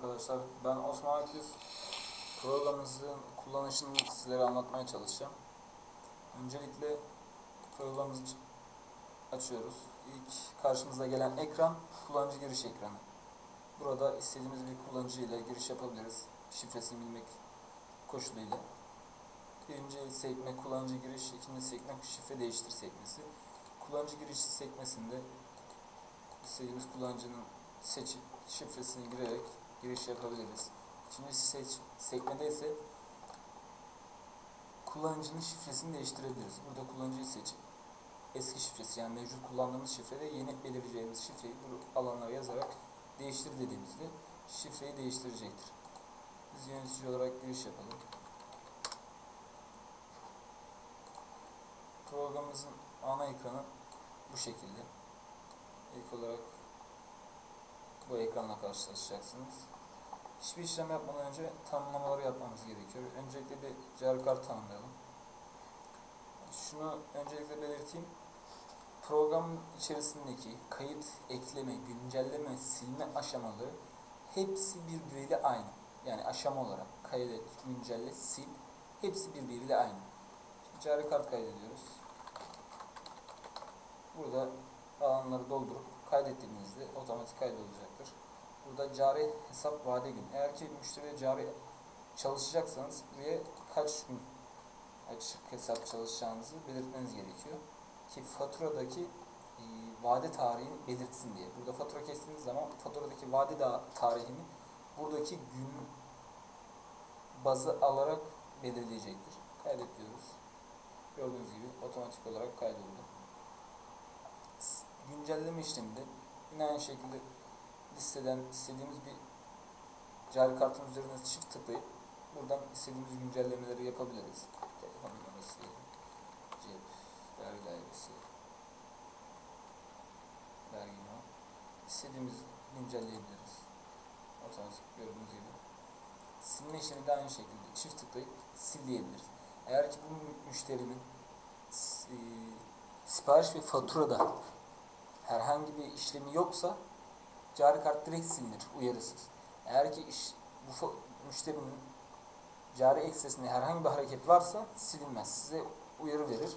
arkadaşlar. Ben Osman Akgüz. Programımızın kullanışını sizlere anlatmaya çalışacağım. Öncelikle programımızı açıyoruz. İlk karşımıza gelen ekran kullanıcı giriş ekranı. Burada istediğimiz bir kullanıcı ile giriş yapabiliriz. Şifresini bilmek koşuluyla. Birinci sekme kullanıcı giriş, ikinci sekme şifre değiştir sekmesi. Kullanıcı giriş sekmesinde istediğimiz kullanıcının seçip şifresini girerek giriş yapabiliriz. İkinci seç, sekmede ise kullanıcının şifresini değiştirebiliriz. Burada kullanıcıyı seçip eski şifresi yani mevcut kullandığımız şifrede yeni belirleyeceğimiz şifreyi bu alanlara yazarak değiştir dediğimizde şifreyi değiştirecektir. Biz yönetici olarak giriş yapalım. Programımızın ana ekranı bu şekilde. İlk olarak bu ekranla karşılaşacaksınız. Hiçbir işlem yapmadan önce tanımlamaları yapmamız gerekiyor. Öncelikle bir jar kart tanımlayalım. Şunu öncelikle belirteyim. Program içerisindeki kayıt, ekleme, güncelleme, silme aşamaları hepsi birbiriyle aynı. Yani aşama olarak kaydet, güncelle, sil hepsi birbiriyle aynı. Şimdi cari kart kaydediyoruz. Burada alanları doldurup kaydettiğinizde otomatik kaydolacaktır. Burada cari hesap vade gün. Eğer ki müşteriye cari çalışacaksanız buraya kaç gün açık hesap çalışacağınızı belirtmeniz gerekiyor. Ki faturadaki e, vade tarihini belirtsin diye. Burada fatura kestiğiniz zaman faturadaki vade tarihini buradaki gün bazı alarak belirleyecektir. Kaydet diyoruz. Gördüğünüz gibi otomatik olarak kaydoldu. Güncelleme işleminde yine aynı şekilde listeden istediğimiz bir cari kartın üzerine çift tıklayıp buradan istediğimiz güncellemeleri yapabiliriz. Telefon numarası, cep, vergi dairesi, vergi no. İstediğimiz güncelleyebiliriz. Otomatik gördüğünüz gibi. Silme işlemi de aynı şekilde çift tıklayıp sil diyebiliriz. Eğer ki bu mü- müşterinin e, sipariş ve faturada herhangi bir işlemi yoksa cari kart direkt silinir uyarısız. Eğer ki iş, bu müşterinin cari eksesinde herhangi bir hareket varsa silinmez. Size uyarı verir.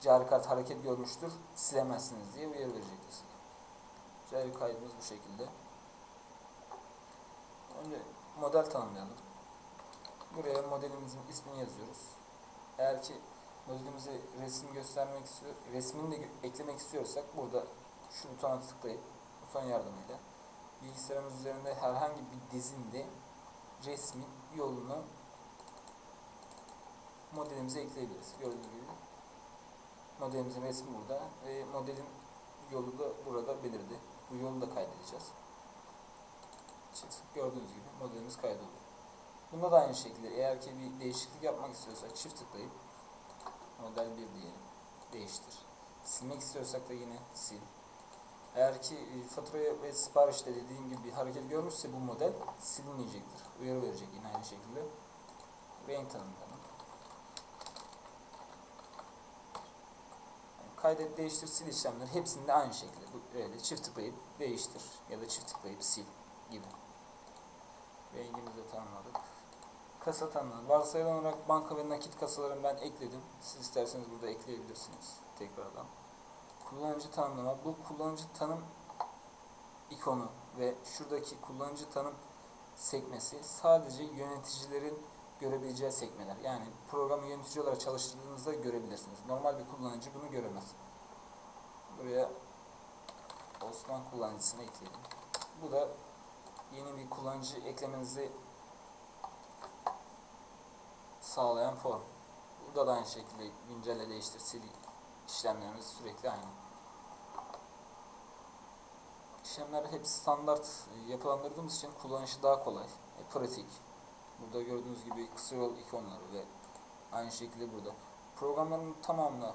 Cari kart hareket görmüştür, silemezsiniz diye uyarı verecektir size. Cari kaydımız bu şekilde. Önce model tanımlayalım. Buraya modelimizin ismini yazıyoruz. Eğer ki modelimize resim göstermek istiyor, resmini de eklemek istiyorsak burada şu butona tıklayıp buton yardımıyla bilgisayarımız üzerinde herhangi bir dizinde resmin yolunu modelimize ekleyebiliriz. Gördüğünüz gibi modelimizin resmi burada ve modelin yolu da burada belirdi. Bu yolu da kaydedeceğiz. Gördüğünüz gibi modelimiz kaydoldu. Bunda da aynı şekilde eğer ki bir değişiklik yapmak istiyorsak çift tıklayıp model 1 diyelim. Değiştir. Silmek istiyorsak da yine sil. Eğer ki e, faturaya ve siparişte dediğim gibi bir hareket görmüşse bu model silinmeyecektir. Uyarı verecek yine aynı şekilde. Renk tanımlayalım. Kaydet, değiştir, sil işlemleri hepsinde aynı şekilde. Bu öyle çift tıklayıp değiştir ya da çift tıklayıp sil gibi. Rengimizi tanımladık. Kasa tanımladık. Varsayılan olarak banka ve nakit kasalarını ben ekledim. Siz isterseniz burada ekleyebilirsiniz tekrardan. Kullanıcı tanımlama. Bu kullanıcı tanım ikonu ve şuradaki kullanıcı tanım sekmesi sadece yöneticilerin görebileceği sekmeler. Yani programı yönetici olarak çalıştırdığınızda görebilirsiniz. Normal bir kullanıcı bunu göremez. Buraya Osman kullanıcısını ekleyelim. Bu da yeni bir kullanıcı eklemenizi sağlayan form. Burada da aynı şekilde güncelle değiştir sil işlemlerimiz sürekli aynı. İşlemler hep standart e, yapılandırdığımız için kullanışı daha kolay, e, pratik. Burada gördüğünüz gibi kısa yol ikonları ve aynı şekilde burada. Programların tamamına,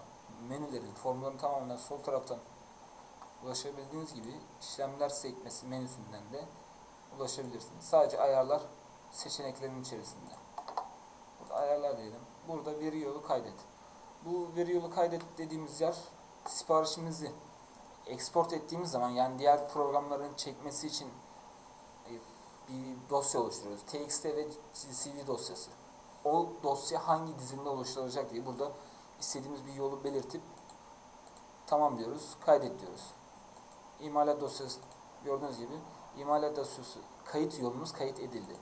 menülerin, formların tamamına sol taraftan ulaşabildiğiniz gibi işlemler sekmesi menüsünden de ulaşabilirsiniz. Sadece ayarlar seçeneklerin içerisinde. Burada ayarlar diyelim. Burada veri yolu kaydet. Bu veri yolu kaydet dediğimiz yer siparişimizi export ettiğimiz zaman yani diğer programların çekmesi için e, bir dosya oluşturuyoruz. TXT ve CD dosyası. O dosya hangi dizilimde oluşturulacak diye burada istediğimiz bir yolu belirtip tamam diyoruz, kaydet diyoruz. İmalat dosyası gördüğünüz gibi imalat dosyası kayıt yolumuz kayıt edildi.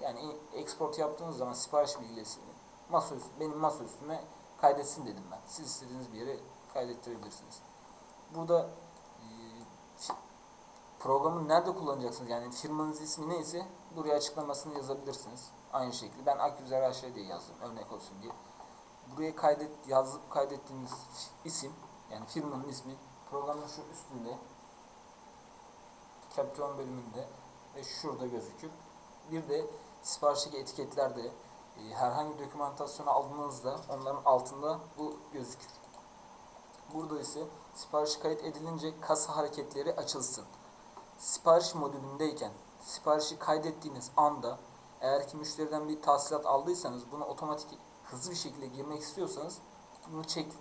Yani export yaptığınız zaman sipariş bilgisini masaüstü, benim masa üstüme kaydetsin dedim ben. Siz istediğiniz bir yere kaydettirebilirsiniz. Burada e, programı nerede kullanacaksınız? Yani firmanız ismi neyse buraya açıklamasını yazabilirsiniz. Aynı şekilde ben Akgüzer AŞ diye yazdım örnek olsun diye. Buraya kaydet yazıp kaydettiğiniz isim yani firmanın ismi programın şu üstünde Caption bölümünde ve şurada gözükür. Bir de siparişteki etiketlerde herhangi bir dokümantasyonu aldığınızda onların altında bu gözükür. Burada ise sipariş kayıt edilince kasa hareketleri açılsın. Sipariş modülündeyken siparişi kaydettiğiniz anda eğer ki müşteriden bir tahsilat aldıysanız bunu otomatik hızlı bir şekilde girmek istiyorsanız bunu çek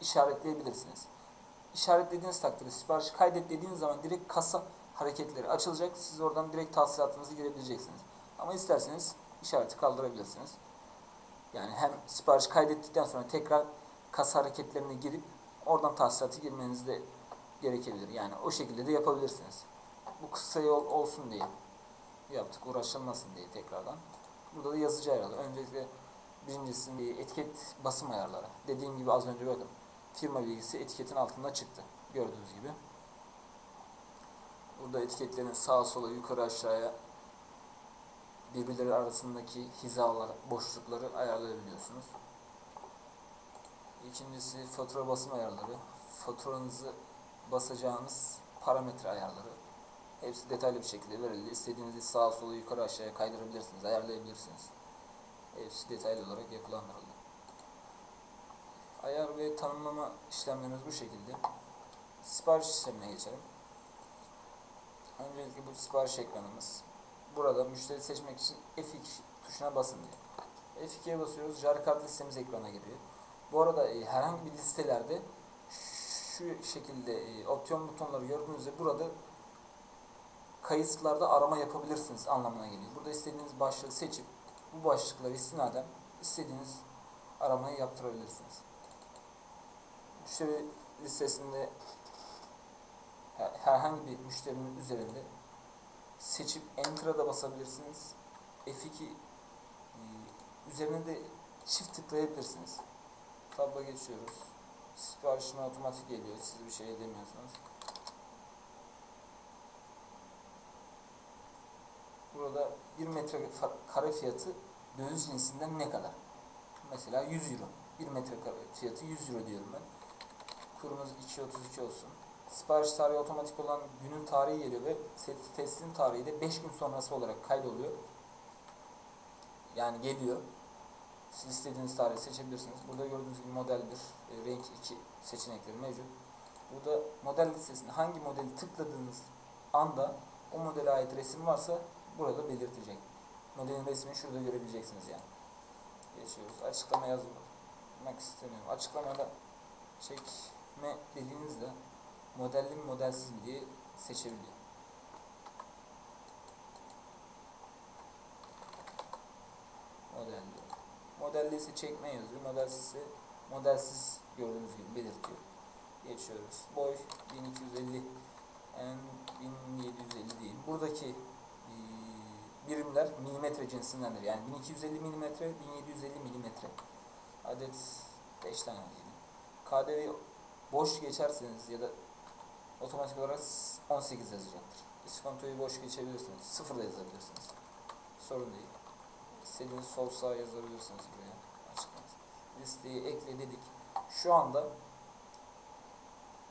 işaretleyebilirsiniz. İşaretlediğiniz takdirde sipariş kaydet dediğiniz zaman direkt kasa hareketleri açılacak. Siz oradan direkt tahsilatınızı girebileceksiniz. Ama isterseniz işareti kaldırabilirsiniz. Yani hem sipariş kaydettikten sonra tekrar kasa hareketlerine girip oradan tahsilatı girmeniz de gerekebilir. Yani o şekilde de yapabilirsiniz. Bu kısa yol olsun diye yaptık. Uğraşılmasın diye tekrardan. Burada da yazıcı ayarları. Öncelikle birincisi bir etiket basım ayarları. Dediğim gibi az önce bakın. Firma bilgisi etiketin altında çıktı. Gördüğünüz gibi. Burada etiketlerin sağa sola yukarı aşağıya birbirleri arasındaki hizalar, boşlukları ayarlayabiliyorsunuz. İkincisi fatura basım ayarları. Faturanızı basacağınız parametre ayarları. Hepsi detaylı bir şekilde verildi. İstediğinizi sağa sola yukarı aşağıya kaydırabilirsiniz, ayarlayabilirsiniz. Hepsi detaylı olarak yapılandırıldı. Ayar ve tanımlama işlemlerimiz bu şekilde. Sipariş işlemine geçelim. Öncelikle bu sipariş ekranımız. Burada müşteri seçmek için F2 tuşuna basın diyor. F2'ye basıyoruz. Jar kart listemiz ekrana geliyor. Bu arada e, herhangi bir listelerde şu şekilde e, opsiyon butonları gördüğünüzde burada kayıtlarda arama yapabilirsiniz anlamına geliyor. Burada istediğiniz başlığı seçip bu başlıkları istinaden istediğiniz aramayı yaptırabilirsiniz. Müşteri listesinde herhangi bir müşterinin üzerinde seçip Enter'a da basabilirsiniz. F2 e, üzerine de çift tıklayabilirsiniz. Tabla geçiyoruz. Siparişine otomatik geliyor. Siz bir şey edemiyorsunuz. Burada 1 metre kare fiyatı döviz cinsinden ne kadar? Mesela 100 euro. 1 metre kare fiyatı 100 euro diyorum ben. Kurumuz 2.32 olsun. Sipariş tarihi otomatik olan günün tarihi geliyor ve teslim tarihi de 5 gün sonrası olarak kaydoluyor. Yani geliyor. Siz istediğiniz tarihi seçebilirsiniz. Burada gördüğünüz gibi model 1, e, renk 2 seçenekleri mevcut. Burada model listesinde hangi modeli tıkladığınız anda o modele ait resim varsa burada belirtecek. Modelin resmini şurada görebileceksiniz yani. Geçiyoruz. Açıklama yazmak istemiyorum. Açıklamada çekme dediğinizde modelli mi modelsiz mi diye seçebiliyor. Modelli. Modelli ise çekme yazıyor. Modelsiz ise modelsiz gördüğünüz gibi belirtiyor. Geçiyoruz. Boy 1250 en 1750 değil. Buradaki birimler milimetre cinsindendir. Yani 1250 milimetre, 1750 milimetre. Adet 5 tane diyelim. KDV boş geçerseniz ya da otomatik olarak 18 yazacaktır. İskontoyu boş geçebilirsiniz. 0 da yazabilirsiniz. Sorun değil. İstediğiniz sol sağ yazabilirsiniz buraya. Açıklaması. Listeyi ekle dedik. Şu anda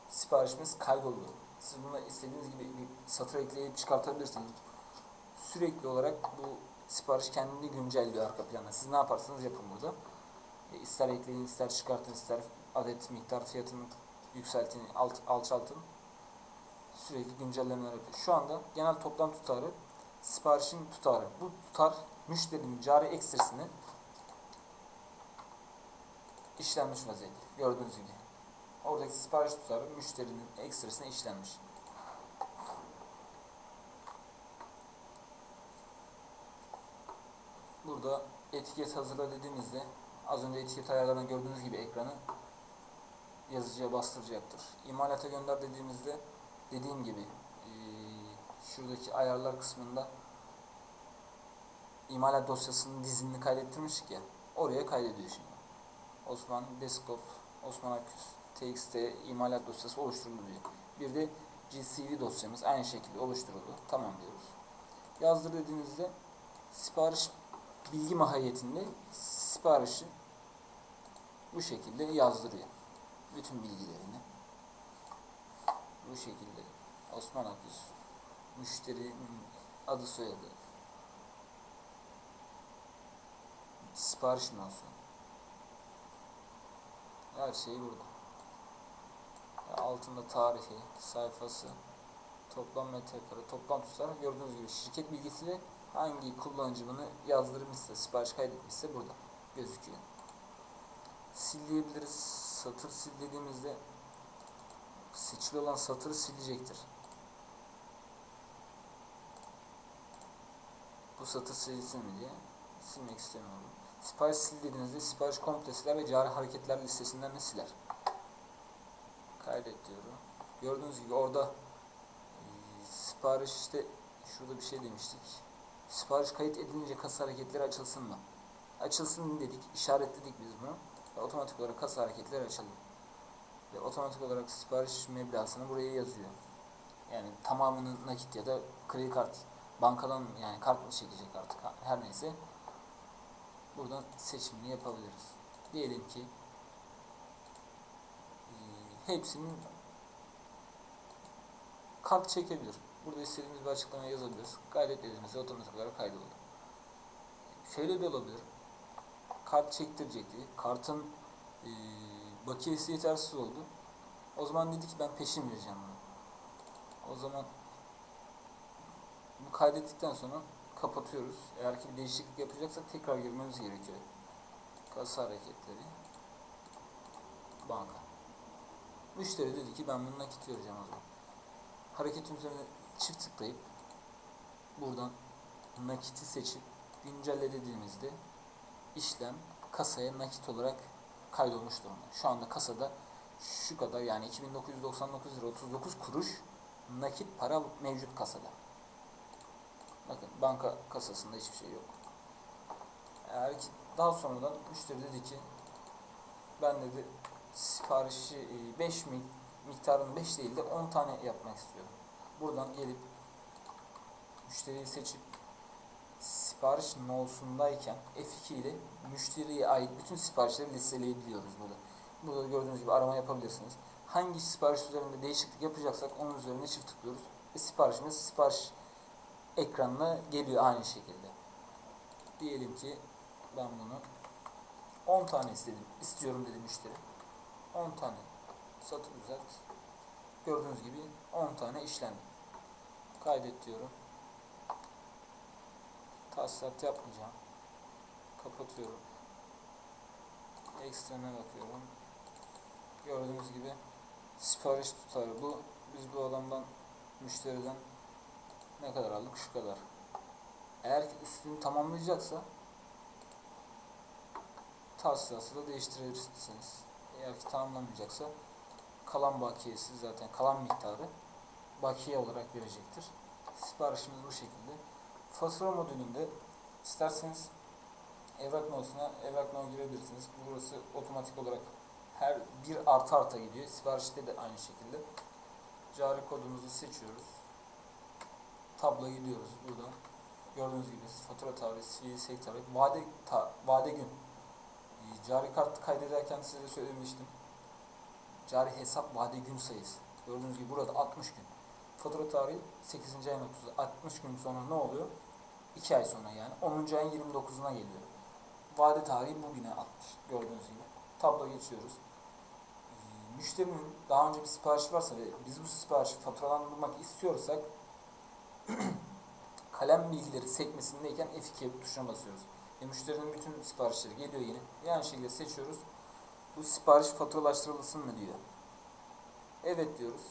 siparişimiz kaydoldu. Siz bunu istediğiniz gibi bir satır ekleyip çıkartabilirsiniz. Sürekli olarak bu sipariş kendini güncelliyor arka planda. Siz ne yaparsanız yapın burada. E, ister ekleyin, ister çıkartın, ister adet miktar fiyatını yükseltin, alt, alçaltın. Sürekli güncellemeler yapıyor. Şu anda genel toplam tutarı siparişin tutarı. Bu tutar müşterinin cari ekstresini işlenmiş vaziyette. Gördüğünüz gibi. Oradaki sipariş tutarı müşterinin ekstresine işlenmiş. burada etiket hazırla dediğimizde az önce etiket ayarlarını gördüğünüz gibi ekranı yazıcıya bastıracaktır. İmalata gönder dediğimizde dediğim gibi eee, şuradaki ayarlar kısmında imalat dosyasının dizinini kaydettirmiştik ya oraya kaydediyor şimdi. Osman Desktop, Osman Aküs, TXT imalat dosyası oluşturuldu diyor. Bir de GCV dosyamız aynı şekilde oluşturuldu. Tamam diyoruz. Yazdır dediğinizde sipariş bilgi mahiyetinde siparişi bu şekilde yazdırıyor. Bütün bilgilerini bu şekilde Osman Aküs müşterinin adı soyadı. Sipariş mi her şey burada altında tarihi sayfası toplam metrekare toplam tutar gördüğünüz gibi şirket bilgisi ve hangi kullanıcı bunu yazdırmışsa sipariş kaydetmişse burada gözüküyor. Sil diyebiliriz. Satır sil dediğimizde seçili olan satırı silecektir bu satır silinsin mi diye silmek istemiyorum. Sipariş sil dediğinizde sipariş komple siler ve cari hareketler listesinden de siler. Kaydet diyorum gördüğünüz gibi orada e, sipariş işte şurada bir şey demiştik. Sipariş kayıt edilince kasa hareketleri açılsın mı? Açılsın dedik işaretledik biz bunu. Ve otomatik olarak kasa hareketleri açıldı. Ve otomatik olarak sipariş meblağını buraya yazıyor. Yani tamamını nakit ya da kredi kart bankadan yani kart mı çekecek artık her neyse buradan seçimini yapabiliriz diyelim ki e, hepsinin kart çekebilir. Burada istediğimiz bir açıklama yazabiliriz. Kaydet dediğimizde otomatik olarak kaydolur. Şöyle de olabilir. Kart çektirecekti. Kartın e, bakiyesi yetersiz oldu. O zaman dedi ki ben peşin vereceğim bunu. O zaman kaydettikten sonra kapatıyoruz. Eğer ki bir değişiklik yapacaksak tekrar girmemiz gerekiyor. Kasa hareketleri. Banka. Müşteri dedi ki ben bunu nakit vereceğim o zaman. Hareketin üzerine çift tıklayıp buradan nakiti seçip güncelle dediğimizde işlem kasaya nakit olarak kaydolmuş durumda. Şu anda kasada şu kadar yani 2999 lira 39 kuruş nakit para mevcut kasada. Bakın banka kasasında hiçbir şey yok. Eğer ki daha sonradan müşteri dedi ki ben dedi siparişi 5 mi miktarını 5 değil de 10 tane yapmak istiyorum. Buradan gelip müşteriyi seçip sipariş nosundayken F2 ile müşteriye ait bütün siparişleri listeleyebiliyoruz burada. Burada gördüğünüz gibi arama yapabilirsiniz. Hangi sipariş üzerinde değişiklik yapacaksak onun üzerine çift tıklıyoruz. Ve siparişimiz sipariş ekranına geliyor aynı şekilde. Diyelim ki ben bunu 10 tane istedim. istiyorum dedi müşteri. 10 tane satın düzelt. Gördüğünüz gibi 10 tane işlem. Kaydet diyorum. Tahsilat yapmayacağım. Kapatıyorum. Ekstreme bakıyorum. Gördüğünüz gibi sipariş tutarı bu. Biz bu adamdan müşteriden ne kadar aldık? Şu kadar. Eğer ki üstünü tamamlayacaksa tahsilatı da değiştirebilirsiniz. Eğer ki tamamlamayacaksa kalan bakiyesi zaten kalan miktarı bakiye olarak verecektir. Siparişimiz bu şekilde. Fatura modülünde isterseniz evrak nosuna evrak no girebilirsiniz. Burası otomatik olarak her bir artı arta gidiyor. Siparişte de aynı şekilde. Cari kodumuzu seçiyoruz. Tabloya gidiyoruz burada. Gördüğünüz gibi fatura tarihi, CVSek tarihi, vade, ta, vade gün. Ee, Cari kart kaydederken size söylemiştim. Cari hesap vade gün sayısı. Gördüğünüz gibi burada 60 gün. Fatura tarihi 8. ayın 30'u. 60 gün sonra ne oluyor? 2 ay sonra yani. 10. ayın 29'una geliyor. Vade tarihi bugüne 60. Gördüğünüz gibi. Tablo geçiyoruz. Ee, Müşterinin daha önce bir sipariş varsa ve biz bu siparişi faturalandırmak istiyorsak kalem bilgileri sekmesindeyken F2 tuşuna basıyoruz. E, müşterinin bütün siparişleri geliyor yine. Yani şekilde seçiyoruz. Bu sipariş faturalaştırılsın mı diyor. Evet diyoruz.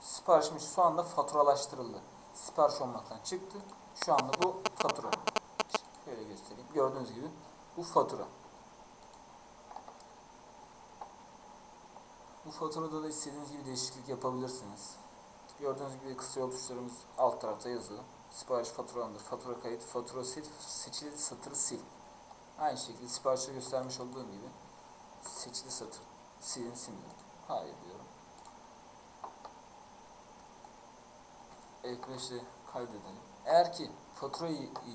Siparişimiz şu anda faturalaştırıldı. Sipariş olmaktan çıktı. Şu anda bu fatura. Şöyle göstereyim. Gördüğünüz gibi bu fatura. Bu faturada da istediğiniz gibi değişiklik yapabilirsiniz. Gördüğünüz gibi kısa yol tuşlarımız alt tarafta yazılı. Sipariş faturandır. Fatura kayıt, fatura sil, seçili satırı sil. Aynı şekilde siparişte göstermiş olduğum gibi seçili satır silin şimdi. Hayır diyorum. F5'le kaydedelim. Eğer ki faturayı e,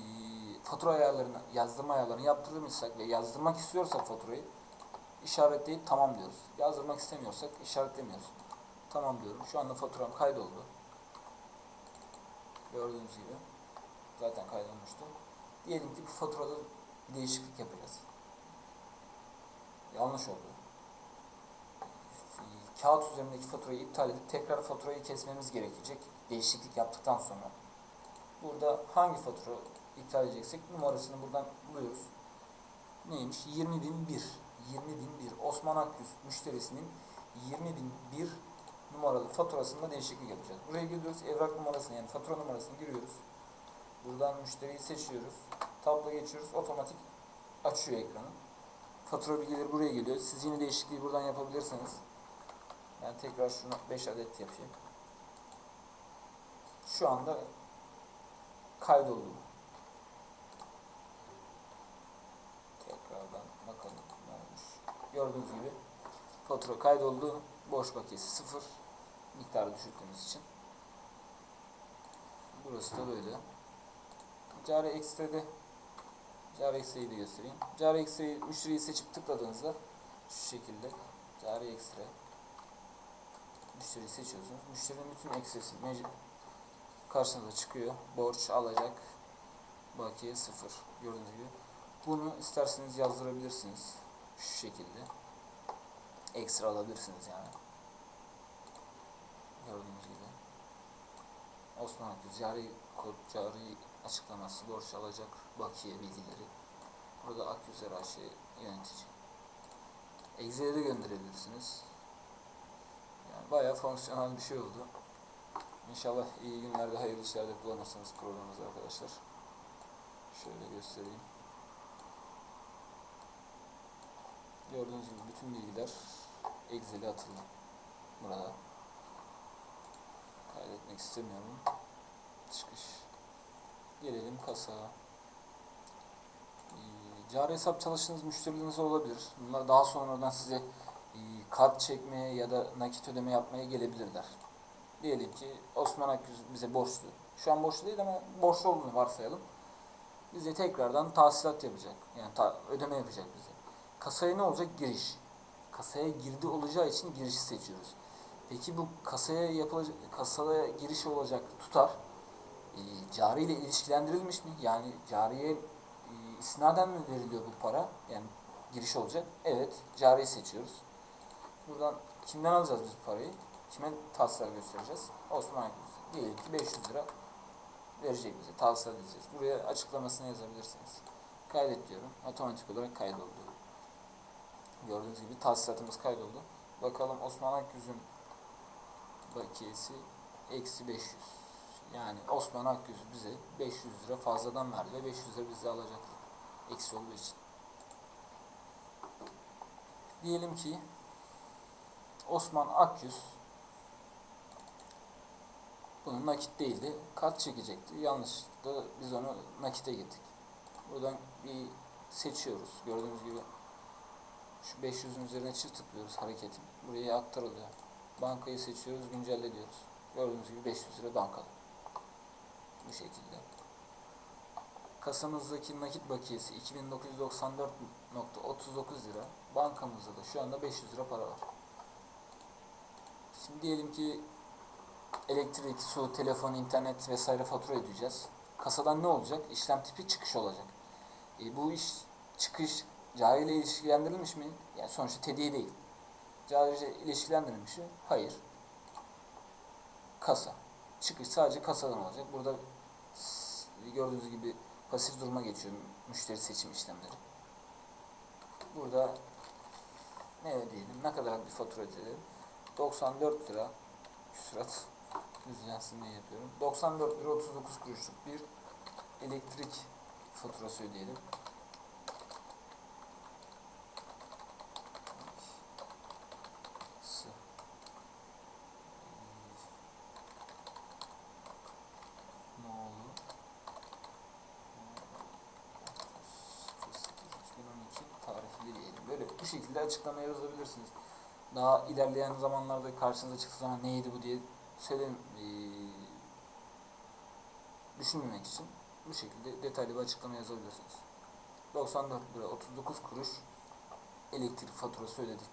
fatura ayarlarını, yazdırma ayarlarını yaptırmışsak ve yazdırmak istiyorsak faturayı işaretleyip tamam diyoruz. Yazdırmak istemiyorsak işaretlemiyoruz. Tamam diyorum. Şu anda faturam kaydoldu. Gördüğünüz gibi. Zaten kaydolmuştu. Diyelim ki bu faturada bir değişiklik yapacağız. Yanlış oldu. Kağıt üzerindeki faturayı iptal edip tekrar faturayı kesmemiz gerekecek. Değişiklik yaptıktan sonra. Burada hangi fatura iptal edeceksek numarasını buradan buluyoruz. Neymiş? 20.001. 20.001. Osman Akgüz müşterisinin 20.001 numaralı faturasında değişiklik yapacağız. Buraya giriyoruz. Evrak numarasını yani fatura numarasını giriyoruz. Buradan müşteriyi seçiyoruz. Tablo geçiyoruz. Otomatik açıyor ekranı. Fatura bilgileri buraya geliyor. Siz yine değişikliği buradan yapabilirsiniz. Ben tekrar şunu 5 adet yapayım. Şu anda kaydoldu. Tekrardan bakalım. Gördüğünüz gibi fatura kaydoldu. Boş bakiyesi 0. Miktarı düşürttüğümüz için. Burası da böyle. Cari ekstrede Cari ekstreyi de göstereyim. Cari ekstreyi müşteriyi seçip tıkladığınızda şu şekilde cari ekstra müşteriyi seçiyorsunuz. Müşterinin bütün ekstresi karşınıza çıkıyor. Borç, alacak, bakiye sıfır. Gördüğünüz gibi. Bunu isterseniz yazdırabilirsiniz. Şu şekilde. Ekstra alabilirsiniz yani. Gördüğünüz gibi. Osman Akgüz cari kod, açıklaması, borç alacak, bakiye bilgileri. Burada Akgüzer AŞ yönetici. Excel'e de gönderebilirsiniz. Yani bayağı fonksiyonel bir şey oldu. İnşallah iyi günlerde, hayırlı işlerde kullanırsınız programımızı arkadaşlar. Şöyle göstereyim. Gördüğünüz gibi bütün bilgiler Excel'e atıldı. Burada. Kaydetmek istemiyorum. Çıkış. Gelelim kasaya. Ee, Cari hesap çalıştığınız müşterileriniz olabilir. Bunlar daha sonradan size e, kart çekmeye ya da nakit ödeme yapmaya gelebilirler. Diyelim ki Osman Akgüz bize borçlu. Şu an borçlu değil ama borçlu olduğunu varsayalım. Bize tekrardan tahsilat yapacak. Yani ta- ödeme yapacak bize. Kasaya ne olacak? Giriş. Kasaya girdi olacağı için girişi seçiyoruz. Peki bu kasaya yapılacak, kasaya giriş olacak tutar e, cari ile ilişkilendirilmiş mi? Yani cariye e, isnaden mi veriliyor bu para? Yani giriş olacak. Evet, cariyi seçiyoruz. Buradan kimden alacağız biz parayı? Kime tahsilat göstereceğiz? Osman. Diyelim ki 500 lira verecek bize. Tahsilat edeceğiz. Buraya açıklamasını yazabilirsiniz. Kaydet diyorum. Otomatik olarak kaydoldu. Gördüğünüz gibi tahsilatımız kaydoldu. Bakalım Osman Akgüz'ün bakiyesi eksi 500. Yani Osman Akgüz bize 500 lira fazladan verdi ve 500 lira bize alacaktı. Eksi olduğu için. Diyelim ki Osman Akgüz bunu nakit değildi. Kart çekecekti. Yanlışlıkla biz onu nakite gittik. Buradan bir seçiyoruz. Gördüğünüz gibi şu 500'ün üzerine çift tıklıyoruz hareketin. Buraya aktarılıyor. Bankayı seçiyoruz, güncelle diyoruz. Gördüğünüz gibi 500 lira bankada. Bu şekilde. Kasamızdaki nakit bakiyesi 2994.39 lira. Bankamızda da şu anda 500 lira para var. Şimdi diyelim ki elektrik, su, telefon, internet vesaire fatura ödeyeceğiz. Kasadan ne olacak? İşlem tipi çıkış olacak. E, bu iş çıkış cari ile ilişkilendirilmiş mi? Yani sonuçta tediye değil. Cari ile ilişkilendirilmiş mi? Hayır. Kasa. Çıkış sadece kasadan olacak. Burada gördüğünüz gibi pasif duruma geçiyor müşteri seçim işlemleri. Burada ne ödeyelim? Ne kadar bir fatura ödeyelim? 94 lira küsurat düzlensin diye yapıyorum. 94 lira 39 kuruşluk bir elektrik faturası ödeyelim. S. Ne oldu? 2012 tarihli diyelim. Böyle bu şekilde açıklama yazabilirsiniz. Daha ilerleyen zamanlarda karşınıza çıktığı zaman neydi bu diye söyleyin eee, düşünmemek için bu şekilde detaylı bir açıklama yazabilirsiniz. 94 lira 39 kuruş elektrik faturası ödedik.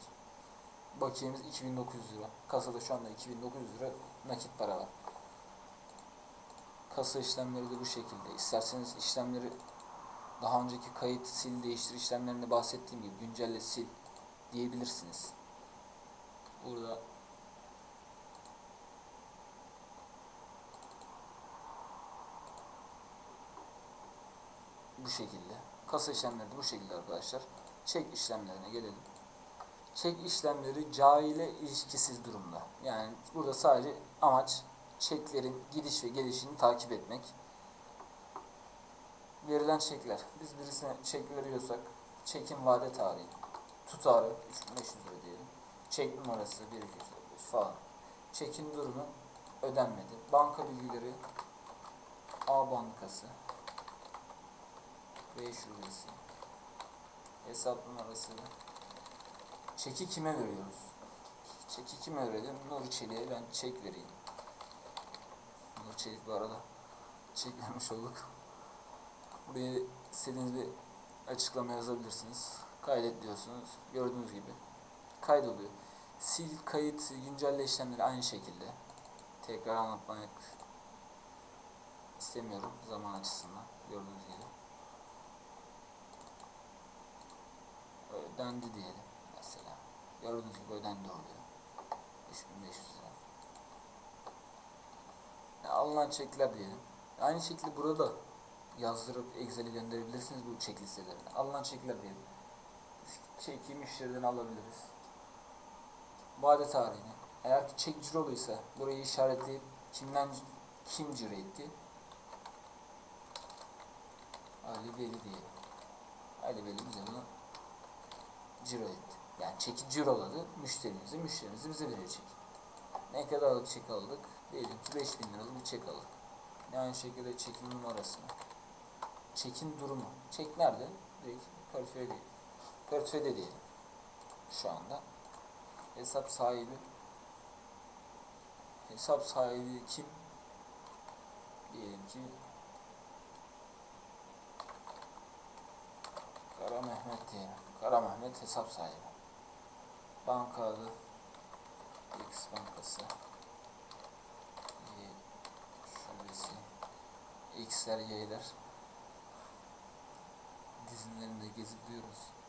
Bakiyemiz 2900 lira. Kasada şu anda 2900 lira nakit para var. Kasa işlemleri de bu şekilde. İsterseniz işlemleri daha önceki kayıt, sil, değiştir işlemlerinde bahsettiğim gibi güncelle sil diyebilirsiniz. Burada bu şekilde. Kasa işlemleri de bu şekilde arkadaşlar. Çek işlemlerine gelelim. Çek işlemleri cari ile ilişkisiz durumda. Yani burada sadece amaç çeklerin gidiş ve gelişini takip etmek. Verilen çekler. Biz birisine çek veriyorsak çekin vade tarihi, tutarı 3500 lira diyelim. Çek numarası 1 2 3 4 5 falan. Çekin durumu ödenmedi. Banka bilgileri A bankası B şubesi hesap numarası çeki kime veriyoruz? Çeki kime verelim? Nur Çelik'e ben çek vereyim. Nur Çelik bu arada çek vermiş olduk. Buraya istediğiniz bir açıklama yazabilirsiniz. Kaydet diyorsunuz. Gördüğünüz gibi kaydoluyor. Sil, kayıt, güncelle işlemleri aynı şekilde. Tekrar anlatmak istemiyorum zaman açısından. Gördüğünüz gibi. Ödendi diyelim mesela. Gördüğünüz gibi ödendi oluyor. 3500 lira. Ya alınan çekler diyelim. Aynı şekilde burada yazdırıp Excel'e gönderebilirsiniz bu çek listelerini. Alınan çekler diyelim. Çeki müşteriden alabiliriz. Vade tarihini. Eğer ki çek ciroluysa burayı işaretleyip kimden kim ciro etti? Ali Veli diyelim. Ali Veli bize bunu ciro etti. Yani çeki ciroladı müşterimize, müşterimiz bize veriyor çek. Ne kadarlık çek aldık? Diyelim ki 5000 liralık bir çek aldık. Yine aynı şekilde çekin numarasını. Çekin durumu. Çek nerede? Direkt portföy değil. Portföyde diyelim. Şu anda. Hesap sahibi. Hesap sahibi kim? Diyelim ki Kara Mehmet diyelim. Kara Mehmet hesap sahibi. Banka adı X Bankası. Şubesi. X'ler Y'ler. Dizinlerinde gezip diyoruz.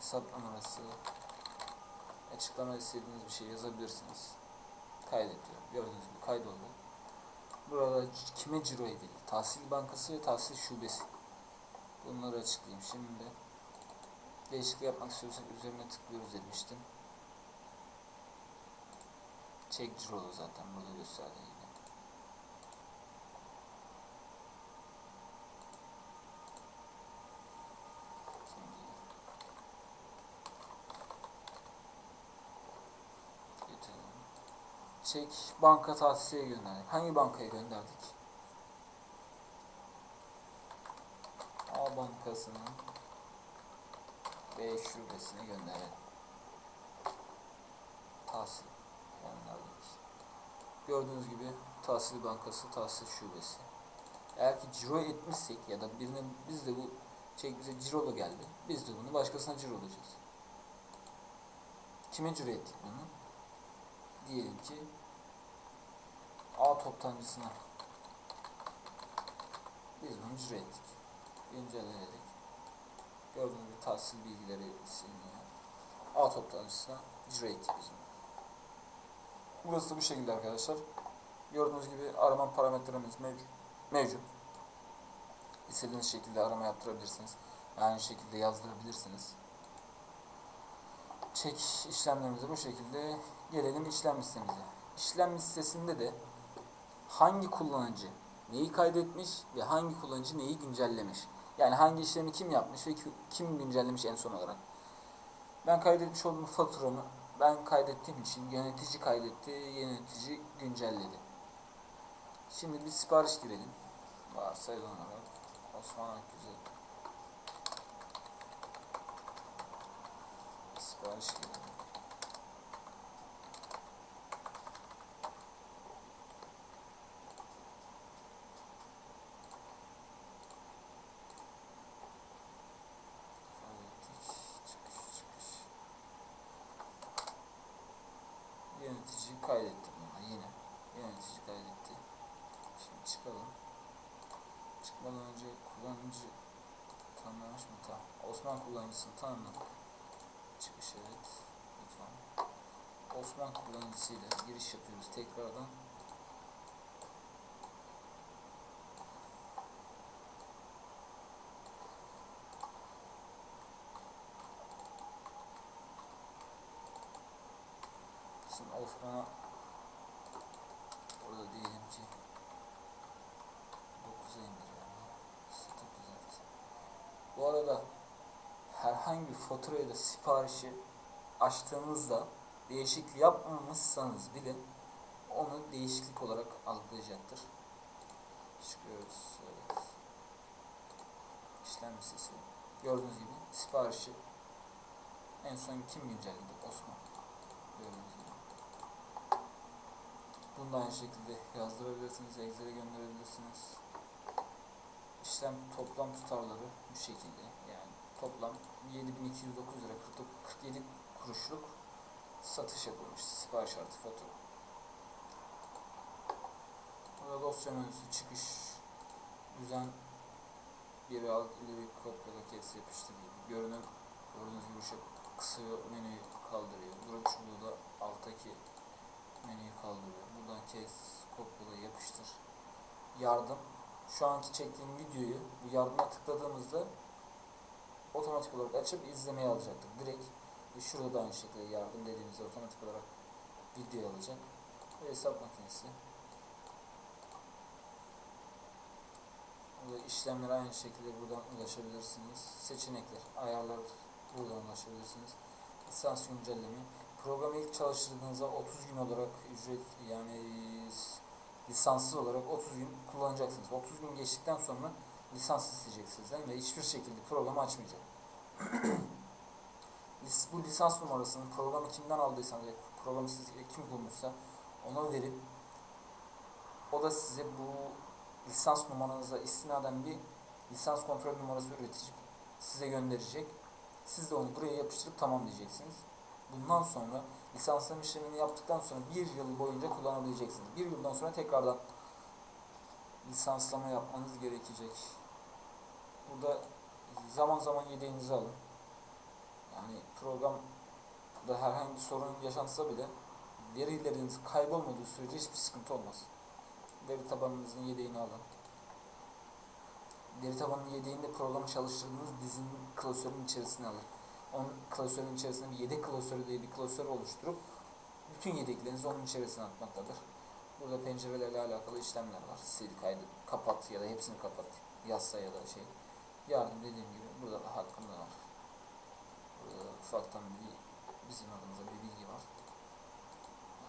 Hesap numarası. Açıklama istediğiniz bir şey yazabilirsiniz. Kaydediyorum. Gördüğünüz gibi kaydoldu. Burada kime ciro edildi? Tahsil Bankası ve Tahsil Şubesi. Bunları açıklayayım şimdi. Değişiklik yapmak istiyorsak üzerine tıklıyoruz demiştim. Çek cirolu zaten burada gösterdiği gibi. Şimdi getirelim. Çek banka tahsisiye gönderdik. Hangi bankaya gönderdik? A bankasının B şubesine gönderelim. Tahsil gönderdik. Gördüğünüz gibi Tahsil Bankası Tahsil Şubesi. Eğer ki ciro etmişsek ya da birine biz de bu çek bize cirolu geldi. Biz de bunu başkasına cirolayacağız. Kime ciro ettik bunu? Diyelim ki A toptancısına. Biz bunu ciro ettik. Güncelledik. Gördüğünüz gibi tahsil bilgileri siliniyor. A toptancısına ciro ettik biz. Burası da bu şekilde arkadaşlar. Gördüğünüz gibi arama parametrelerimiz mevcut. İstediğiniz şekilde arama yaptırabilirsiniz. Aynı şekilde yazdırabilirsiniz. Çek işlemlerimize bu şekilde gelelim işlem listemize. İşlem listesinde de hangi kullanıcı neyi kaydetmiş ve hangi kullanıcı neyi güncellemiş. Yani hangi işlemi kim yapmış ve ki- kim güncellemiş en son olarak. Ben kaydetmiş olduğum faturamı ben kaydettiğim için yönetici kaydetti, yönetici güncelledi. Şimdi bir sipariş girelim. Varsayılan olarak Osman Akgüzel. Sipariş girelim. Kaydettik. Çıkış çıkış. Yönetici kaydetti buna yine. Yönetici kaydetti. Şimdi çıkalım. Çıkmadan önce kullanıcı tanımlamış mı? Tamam. Osman kullanıcısını tanımladık. Çıkış evet. Lütfen. Osman kullanıcısıyla giriş yapıyoruz tekrardan. Şimdi Osman'a orada diyelim ki 9'a indirelim. Site düzelt. Bu arada herhangi bir fatura ya da siparişi açtığınızda değişiklik yapmamışsanız bile onu değişiklik olarak algılayacaktır. Çıkıyoruz. Evet. İşlem listesi. Gördüğünüz gibi siparişi en son kim güncelledi? Osman. Gördüğünüz gibi. Bunu da aynı şekilde yazdırabilirsiniz, Excel'e gönderebilirsiniz. İşlem toplam tutarları bu şekilde. Yani toplam 7209 lira 40 47 kuruşluk satış yapılmış. Sipariş artı fatura. Burada dosya menüsü çıkış düzen bir al ileri kopyala kes yapıştır gibi. Görünüm gördüğünüz gibi şu kısa menüyü kaldırıyor. Durum çubuğu da alttaki menüyü kaldırıyor. Buradan kes, kopyala, yapıştır. Yardım. Şu anki çektiğim videoyu bu yardıma tıkladığımızda otomatik olarak açıp izlemeye alacaktır. Direkt ve şurada da aynı şekilde yardım dediğimizde otomatik olarak video alacak. Ve hesap makinesi. Burada işlemlere aynı şekilde buradan ulaşabilirsiniz. Seçenekler, ayarlar buradan ulaşabilirsiniz. Lisans güncelleme. Programı ilk çalıştırdığınızda 30 gün olarak ücret yani lisanssız olarak 30 gün kullanacaksınız. 30 gün geçtikten sonra lisans isteyecek sizden ve hiçbir şekilde programı açmayacak. Bu lisans numarasını programı kimden aldıysanız ve programı size kim bulmuşsa ona verip o da size bu lisans numaranıza istinaden bir lisans kontrol numarası üretecek size gönderecek. Siz de onu buraya yapıştırıp tamam diyeceksiniz. Bundan sonra lisanslama işlemini yaptıktan sonra bir yıl boyunca kullanabileceksiniz. Bir yıldan sonra tekrardan lisanslama yapmanız gerekecek. Burada zaman zaman yedeğinizi alın. Yani programda herhangi bir sorun yaşansa bile verileriniz kaybolmadığı sürece hiçbir sıkıntı olmaz. Veri tabanınızın yedeğini alın. Veri tabanının yedeğinde programı çalıştırdığınız dizinin klasörün içerisine alır. Onun klasörün içerisinde bir yedek klasörü diye bir klasör oluşturup bütün yedeklerinizi onun içerisine atmaktadır. Burada pencerelerle alakalı işlemler var. Sil, kaydet, kapat ya da hepsini kapat. Yazsa ya da şey. Yardım dediğim gibi burada da hakkında var. Ufaktan bir bizim adımıza bir bilgi var.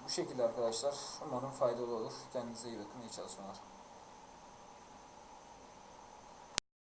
Bu şekilde arkadaşlar. Umarım faydalı olur. Kendinize iyi bakın. İyi çalışmalar.